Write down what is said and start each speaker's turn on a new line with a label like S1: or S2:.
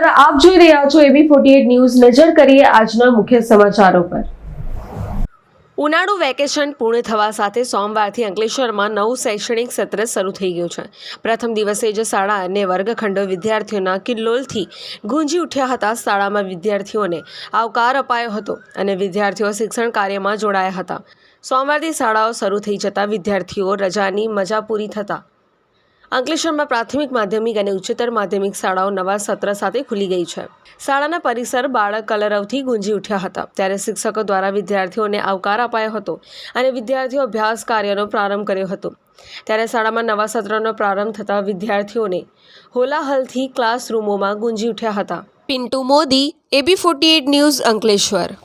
S1: રહ્યા છો એબી forty news. નજર કરીએ આજના મુખ્ય સમાચારો પર. ઉનાળુ વેકેશન પૂર્ણ થવા સાથે સોમવારથી અંકલેશ્વરમાં નવું શૈક્ષણિક સત્ર શરૂ થઈ ગયું છે. પ્રથમ દિવસે જ શાળા અને વર્ગખંડો વિદ્યાર્થીઓના કિલ્લોલથી ગુંજી ઉઠ્યા હતા શાળામાં વિદ્યાર્થીઓને. આવકાર અપાયો હતો અને વિદ્યાર્થીઓ શિક્ષણ કાર્યમાં જોડાયા હતા. સોમવારથી શાળાઓ શરૂ થઈ જતાં વિદ્યાર્થીઓ રજાની મજા પૂરી થતા અંકલેશ્વરમાં પ્રાથમિક માધ્યમિક અને ઉચ્ચતર માધ્યમિક શાળાઓ નવા સત્ર સાથે ખુલી ગઈ છે. શાળાના પરિસર બાળક કલરવથી ગુંજી ઉઠ્યા હતા. ત્યારે શિક્ષકો દ્વારા વિદ્યાર્થીઓને આવકાર અપાયો હતો અને વિદ્યાર્થીઓ અભ્યાસ કાર્યનો પ્રારંભ કર્યો હતો. ત્યારે શાળામાં નવા સત્રનો પ્રારંભ થતાં વિદ્યાર્થીઓને હોલાહલથી ક્લાસરૂમોમાં ગુંજી ઉઠ્યા હતા. Pintu Modi, AB forty news Ankleshwar.